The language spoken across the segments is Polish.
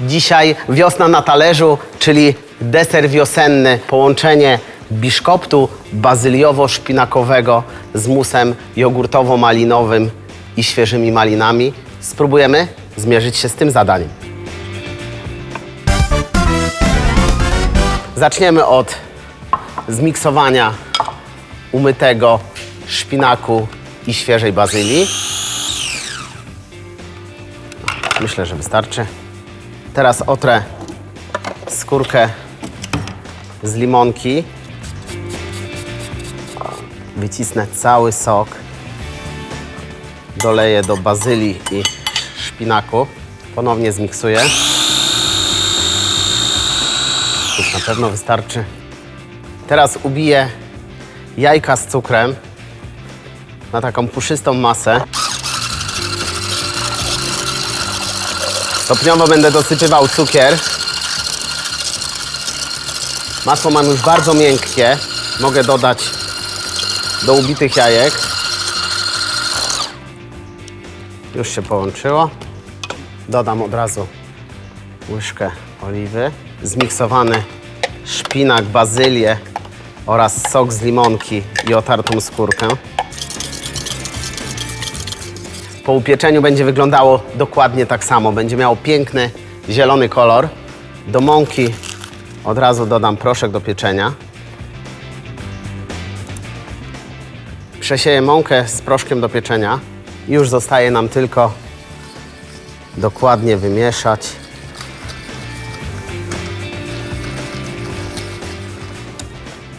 Dzisiaj wiosna na talerzu, czyli deser wiosenny, połączenie biszkoptu bazyliowo-szpinakowego z musem jogurtowo-malinowym i świeżymi malinami. Spróbujemy zmierzyć się z tym zadaniem. Zaczniemy od zmiksowania umytego szpinaku i świeżej bazylii. Myślę, że wystarczy. Teraz otrę skórkę z limonki. Wycisnę cały sok. Doleję do bazylii i szpinaku. Ponownie zmiksuję. Już na pewno wystarczy. Teraz ubiję jajka z cukrem na taką puszystą masę. Stopniowo będę dosypywał cukier. Masło mam już bardzo miękkie. Mogę dodać do ubitych jajek. Już się połączyło. Dodam od razu łyżkę oliwy. Zmiksowany szpinak, bazylię oraz sok z limonki i otartą skórkę. Po upieczeniu będzie wyglądało dokładnie tak samo. Będzie miało piękny zielony kolor. Do mąki od razu dodam proszek do pieczenia. Przesieję mąkę z proszkiem do pieczenia. Już zostaje nam tylko dokładnie wymieszać.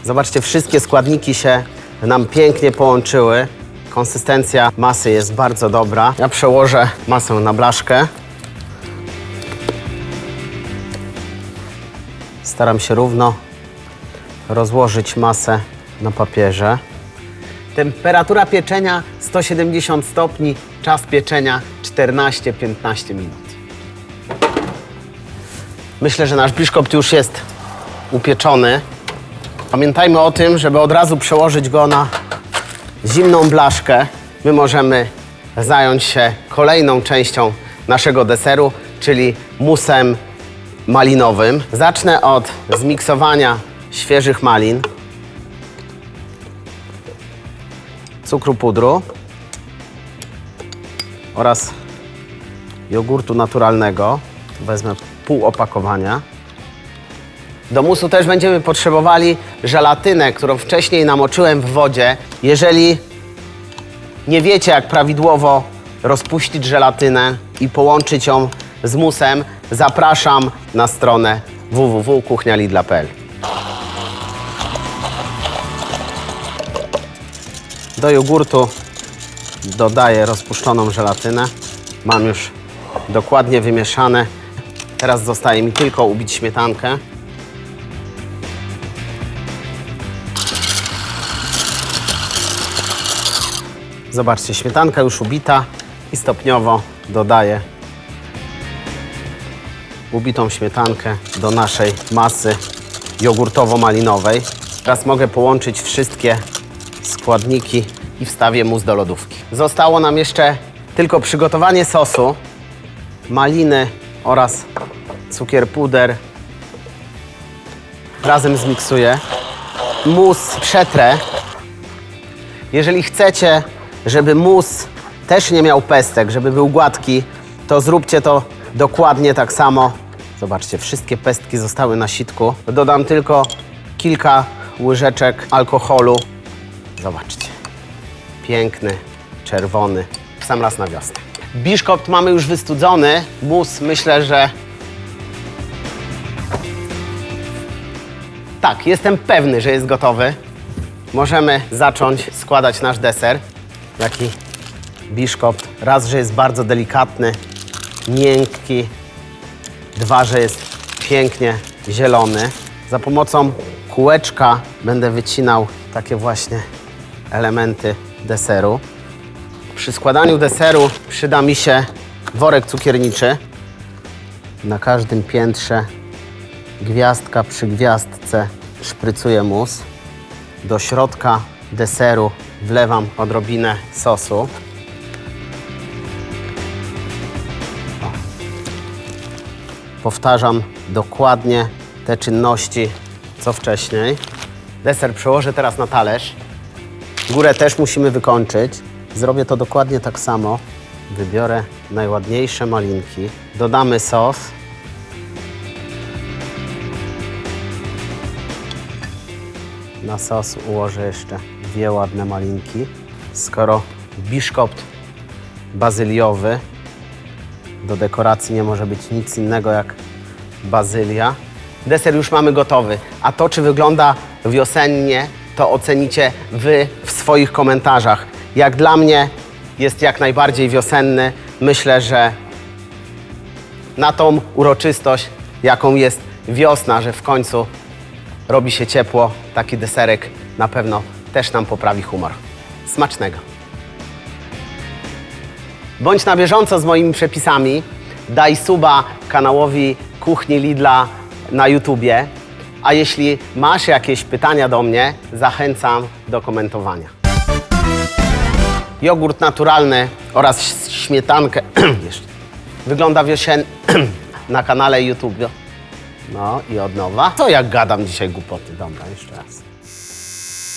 Zobaczcie, wszystkie składniki się nam pięknie połączyły. Konsystencja masy jest bardzo dobra. Ja przełożę masę na blaszkę. Staram się równo rozłożyć masę na papierze. Temperatura pieczenia 170 stopni, czas pieczenia 14-15 minut. Myślę, że nasz biszkopt już jest upieczony. Pamiętajmy o tym, żeby od razu przełożyć go na zimną blaszkę. My możemy zająć się kolejną częścią naszego deseru, czyli musem malinowym. Zacznę od zmiksowania świeżych malin, cukru pudru oraz jogurtu naturalnego. Wezmę pół opakowania. Do musu też będziemy potrzebowali żelatynę, którą wcześniej namoczyłem w wodzie. Jeżeli nie wiecie, jak prawidłowo rozpuścić żelatynę i połączyć ją z musem, zapraszam na stronę www.kuchnialidla.pl. Do jogurtu dodaję rozpuszczoną żelatynę. Mam już dokładnie wymieszane. Teraz zostaje mi tylko ubić śmietankę. Zobaczcie, śmietanka już ubita i stopniowo dodaję ubitą śmietankę do naszej masy jogurtowo-malinowej. Teraz mogę połączyć wszystkie składniki i wstawię mus do lodówki. Zostało nam jeszcze tylko przygotowanie sosu, maliny oraz cukier puder. Razem zmiksuję. Mus przetrę jeżeli chcecie, żeby mus też nie miał pestek, żeby był gładki, to zróbcie to dokładnie tak samo. Zobaczcie, wszystkie pestki zostały na sitku. Dodam tylko kilka łyżeczek alkoholu. Zobaczcie. Piękny, czerwony, sam raz na wiosnę. Biszkopt mamy już wystudzony. Mus myślę, że tak, jestem pewny, że jest gotowy. Możemy zacząć składać nasz deser. Jaki biszkopt. Raz, że jest bardzo delikatny, miękki. Dwa, że jest pięknie zielony. Za pomocą kółeczka będę wycinał takie właśnie elementy deseru. Przy składaniu deseru przyda mi się worek cukierniczy. Na każdym piętrze gwiazdka przy gwiazdce szprycuję mus. Do środka deseru wlewam odrobinę sosu. Powtarzam dokładnie te czynności, co wcześniej. Deser przełożę teraz na talerz. Górę też musimy wykończyć. Zrobię to dokładnie tak samo. Wybiorę najładniejsze malinki. Dodamy sos. Na sos ułożę jeszcze dwie ładne malinki. Skoro biszkopt bazyliowy, do dekoracji nie może być nic innego jak bazylia. Deser już mamy gotowy, a to czy wygląda wiosennie, to ocenicie Wy w swoich komentarzach. Jak dla mnie jest jak najbardziej wiosenny. Myślę, że na tą uroczystość, jaką jest wiosna, że w końcu robi się ciepło, taki deserek na pewno też nam poprawi humor. Smacznego! Bądź na bieżąco z moimi przepisami. Daj suba kanałowi Kuchni Lidla na YouTubie. A jeśli masz jakieś pytania do mnie, zachęcam do komentowania. Jogurt naturalny oraz śmietankę wygląda wiosen na kanale YouTube. No i od nowa. Co jak gadam dzisiaj głupoty? Dobra, jeszcze raz.